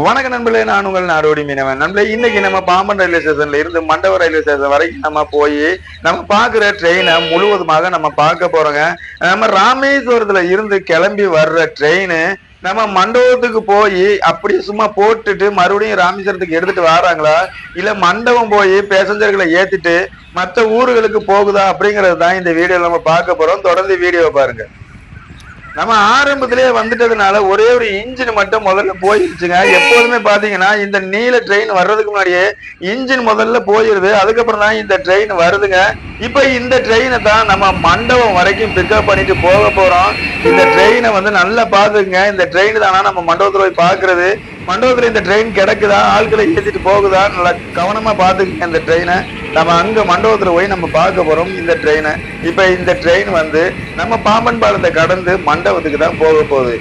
வணக்க நண்பர்களே நான் உங்கள் நாடோடி மீனவன். நண்பர்களே இன்னைக்கு நம்ம பாம்பன் ரயில்வே ஸ்டேஷன்ல இருந்து மண்டபம் ரயில்வே ஸ்டேஷன் வரைக்கும் நம்ம போய் நம்ம பாக்குற ட்ரெயினை முழுவதுமாக நம்ம பார்க்க போறோங்க. நம்ம ராமேஸ்வரத்துல இருந்து கிளம்பி வர்ற ட்ரெயின் நம்ம மண்டபத்துக்கு போய் அப்படியே சும்மா போட்டுட்டு மறுபடியும் ராமேஸ்வரத்துக்கு எடுத்துட்டு வராங்களா? இல்ல மண்டபம் போய் பேசஞ்சர்களை ஏத்திட்டு மற்ற ஊர்களுக்கு போகுதா அப்படிங்கிறது தான் இந்த வீடியோல நம்ம பார்க்க போறோம். தொடர்ந்து வீடியோவை பாருங்க. நம்ம ஆரம்பத்திலேயே வந்துட்டதுனால ஒரே ஒரு இன்ஜின் மட்டும் முதல்ல போயிருச்சுங்க. எப்போதுமே பாத்தீங்கன்னா இந்த நீல ட்ரெயின் வர்றதுக்கு முன்னாடியே இன்ஜின் முதல்ல போயிருது. அதுக்கப்புறம் தான் இந்த ட்ரெயின் வருதுங்க. இப்ப இந்த ட்ரெயினை தான் நம்ம மண்டபம் வரைக்கும் பிக்கப் பண்ணிட்டு போக போறோம். இந்த ட்ரெயினை வந்து நல்லா பாத்துக்குங்க. இந்த ட்ரெயின் தானா நம்ம மண்டபத்துல போய் பாக்குறது. மண்டபத்துல இந்த ட்ரெயின் கிடக்குதா? ஆட்களை ஏத்திட்டு போகுதா? நல்லா கவனமா பார்த்துக்கங்க இந்த ட்ரெயினை நம்ம அங்க மண்டபத்துல போய் நம்ம பார்க்க போறோம் இந்த ட்ரெயினை இப்ப இந்த ட்ரெயின் வந்து நம்ம பாம்பன் பாலத்தை கடந்து மண்டபத்துக்கு தான் போக போகுது.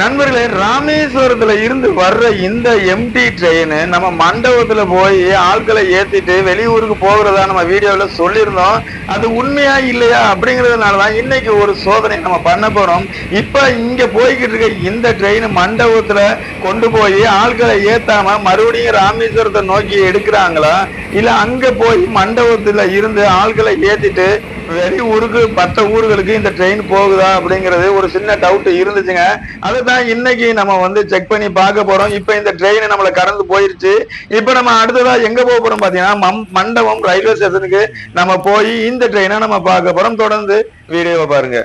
நண்பர்களே ராமேஸ்வரத்துல இருந்து வர்ற இந்த எம்டி ட்ரெயின் நம்ம மண்டபத்துல போய் ஆட்களை ஏத்திட்டு வெளியூருக்கு போகிறதா நம்ம வீடியோல சொல்லியிருந்தோம். அது உண்மையா இல்லையா அப்படிங்கிறதுனால தான் இன்னைக்கு ஒரு சோதனை நம்ம பண்ண போறோம். இப்ப இங்க போய்கிட்டு இருக்க இந்த ட்ரெயின் மண்டபத்துல கொண்டு போய் ஆட்களை ஏத்தாம மறுபடியும் ராமேஸ்வரத்தை நோக்கி எடுக்கிறாங்களா? இல்ல அங்க போய் மண்டபத்துல இருந்து ஆட்களை ஏத்திட்டு வெளி ஊருக்கு மற்ற ஊர்களுக்கு இந்த ட்ரெயின் போகுதா அப்படிங்கிறது ஒரு சின்ன டவுட் இருந்துச்சுங்க. அதுதான் இன்னைக்கு நம்ம வந்து செக் பண்ணி பார்க்க போறோம். இப்ப இந்த ட்ரெயின் நம்மள கடந்து போயிருச்சு. இப்ப நம்ம அடுத்ததா எங்க போக போறோம் பாத்தீங்கன்னா மம்- மண்டபம் ரயில்வே ஸ்டேஷனுக்கு நம்ம போய் இந்த ட்ரெயினை நம்ம பார்க்க போறோம். தொடர்ந்து வீடியோவை பாருங்க.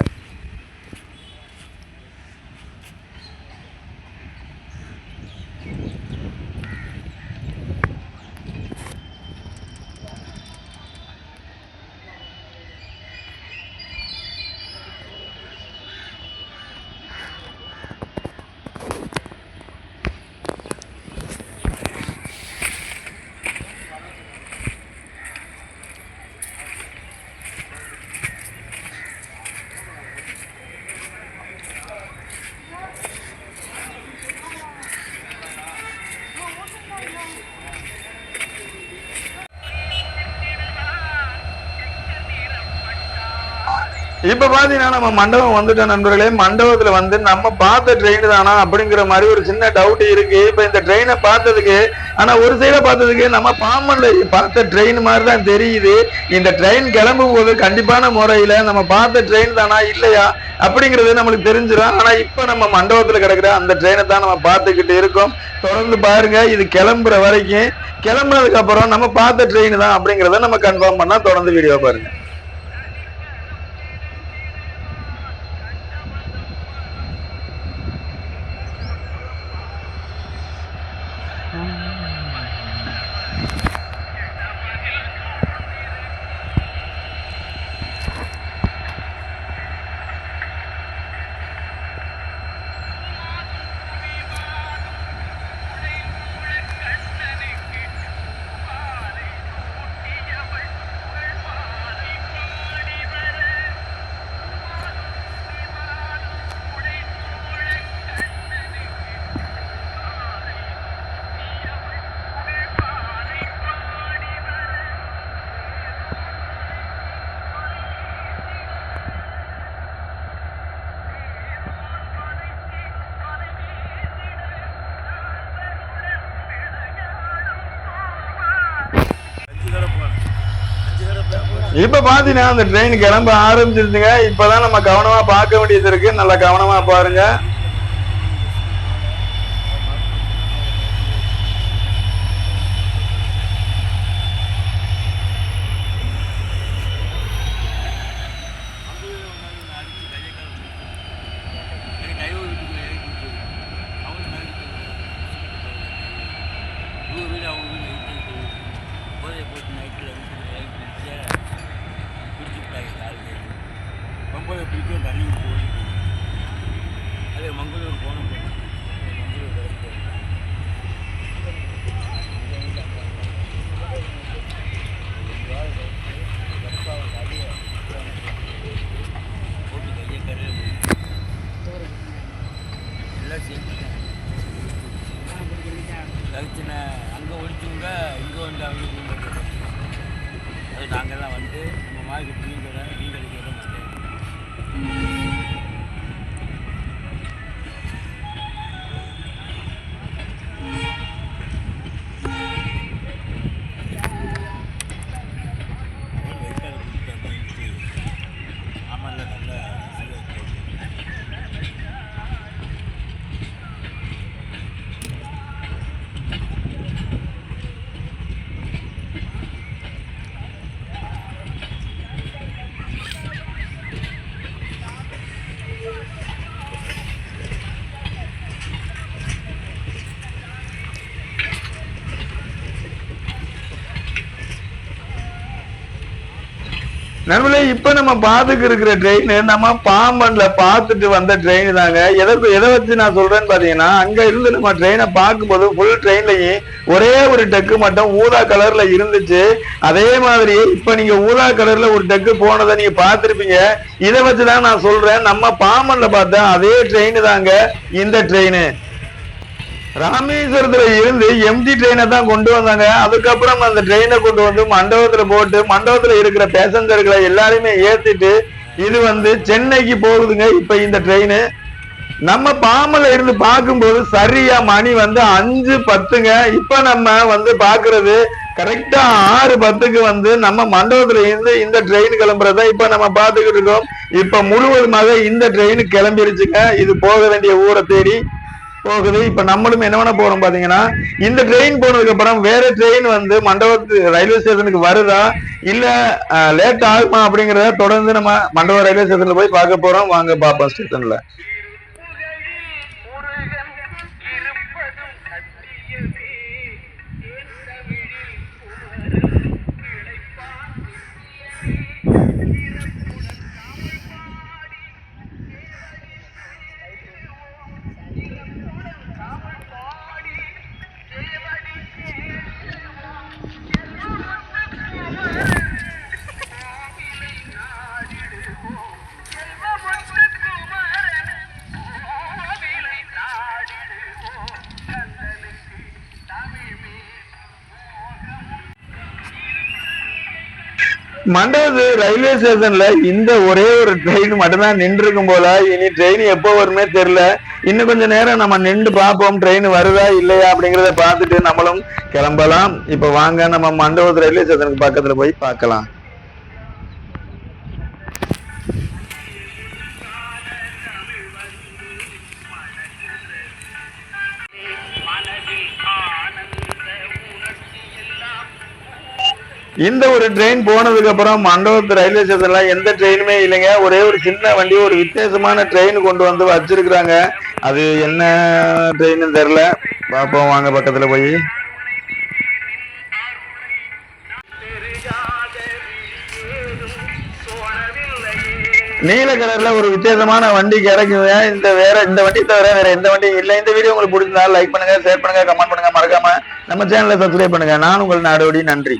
இப்ப பாத்தீங்கன்னா நம்ம மண்டபம் வந்துட்டோம் நண்பர்களே. மண்டபத்துல வந்து நம்ம பார்த்த ட்ரெயின் தானா அப்படிங்கிற மாதிரி ஒரு சின்ன டவுட் இருக்கு. இப்ப இந்த ட்ரெயினை பார்த்ததுக்கு ஆனா ஒரு சைட பார்த்ததுக்கு நம்ம பாம்பன்ல பார்த்த ட்ரெயின் மாதிரி தான் தெரியுது. இந்த ட்ரெயின் கிளம்பும் போது கண்டிப்பான முறையில நம்ம பார்த்த ட்ரெயின் தானா இல்லையா அப்படிங்கிறது நம்மளுக்கு தெரிஞ்சிடும். ஆனா இப்ப நம்ம மண்டபத்துல கிடக்குற அந்த ட்ரெயினை தான் நம்ம பார்த்துக்கிட்டு இருக்கோம். தொடர்ந்து பாருங்க இது கிளம்புற வரைக்கும். கிளம்புனதுக்கு அப்புறம் நம்ம பார்த்த ட்ரெயின் தான் அப்படிங்கிறத நம்ம கன்ஃபார்ம் பண்ணா தொடர்ந்து வீடியோ பாருங்க. இப்ப பாத்தீங்கன்னா அந்த ட்ரெயின் கிளம்ப ஆரம்பிச்சிருச்சுங்க. இப்பதான் நம்ம கவனமா பார்க்க வேண்டியது இருக்கு. நல்லா கவனமா பாருங்க. கழிச்சின அங்கே ஒழிச்சுங்க இங்கே வந்து அவங்களுக்கு அது நாங்கள்லாம் வந்து நம்ம மார்க்கெட் நீங்கள் கடை மீன் நம்மளே இப்ப நம்ம பாத்துக்கு இருக்கிற ட்ரெயின் நம்ம பாம்பன்ல பாத்துட்டு வந்த ட்ரெயின் தாங்க. எதை எதை வச்சு நான் சொல்றேன்னு பாத்தீங்கன்னா அங்க இருந்து நம்ம ட்ரெயினை பார்க்கும்போது ஃபுல் ட்ரெயின்லயும் ஒரே ஒரு டக்கு மட்டும் ஊதா கலர்ல இருந்துச்சு. அதே மாதிரி இப்ப நீங்க ஊதா கலர்ல ஒரு டக்கு போனதை நீங்க பார்த்திருப்பீங்க இதை வச்சுதான் நான் சொல்றேன். நம்ம பாம்பன்ல பார்த்தா அதே ட்ரெயின் தாங்க இந்த ட்ரெயின் ராமேஸ்வரத்துல இருந்து எம்ஜி ட்ரெயினை தான் கொண்டு வந்தாங்க. அதுக்கப்புறம் அந்த ட்ரெயினை கொண்டு வந்து மண்டபத்துல போட்டு மண்டபத்துல இருக்கிற பேசஞ்சர்களை எல்லாரையுமே ஏத்திட்டு இது வந்து சென்னைக்கு போகுதுங்க இப்ப இந்த ட்ரெயின் நம்ம பாம்பல இருந்து பார்க்கும்போது சரியா மணி வந்து அஞ்சு பத்துங்க. இப்ப நம்ம வந்து பாக்குறது கரெக்டா ஆறு பத்துக்கு வந்து நம்ம மண்டபத்துல இருந்து இந்த ட்ரெயின் கிளம்புறத இப்ப நம்ம பாத்துக்கிட்டு இருக்கோம். இப்ப முழுவதுமாக இந்த ட்ரெயின் கிளம்பிருச்சுங்க. இது போக வேண்டிய ஊரை தேடி போகுது. இப்ப நம்மளும் என்ன பண்ண போறோம் பாத்தீங்கன்னா இந்த ட்ரெயின் போனதுக்கு அப்புறம் வேற ட்ரெயின் வந்து மண்டபத்து ரயில்வே ஸ்டேஷனுக்கு வருதா? இல்ல லேட் ஆகுமா அப்படிங்கறத தொடர்ந்து நம்ம மண்டபம் ரயில்வே ஸ்டேஷன்ல போய் பார்க்க போறோம். வாங்க பாப்போம் ஸ்டேஷன்ல மண்டபத்து ரயில்வே ஸ்டேஷன்ல இந்த ஒரே ஒரு ட்ரெயின் மட்டும்தான் நின்று இருக்கும் போல. இனி ட்ரெயின் எப்போ வருமே தெரியல. இன்னும் கொஞ்ச நேரம் நம்ம நின்று பார்ப்போம் ட்ரெயின் வருதா இல்லையா அப்படிங்கறத பார்த்துட்டு நம்மளும் கிளம்பலாம். இப்ப வாங்க நம்ம மண்டபத்து ரயில்வே ஸ்டேஷனுக்கு பக்கத்துல போய் பார்க்கலாம். இந்த ஒரு ட்ரெயின் போனதுக்கு அப்புறம் மண்டபத்து ரயில்வே ஸ்டேஷன்ல எந்த ட்ரெயினுமே இல்லைங்க. ஒரே ஒரு சின்ன வண்டி ஒரு வித்தியாசமான ட்ரெயின் கொண்டு வந்து வச்சிருக்கிறாங்க. அது என்ன ட்ரெயின்னு தெரியல. பார்ப்போம் வாங்க பக்கத்துல போய். நீல கலர்ல ஒரு வித்தியாசமான வண்டி கிடைக்குங்க. இந்த வேற இந்த வண்டி தவிர வேற எந்த வண்டியும் இல்லை. இந்த வீடியோ உங்களுக்கு பிடிச்சிருந்தா லைக் பண்ணுங்க ஷேர் பண்ணுங்க கமெண்ட் பண்ணுங்க. மறக்காம நம்ம சேனலை சப்ஸ்கிரைப் பண்ணுங்க. நான் உங்கள் நாடோடி நன்றி.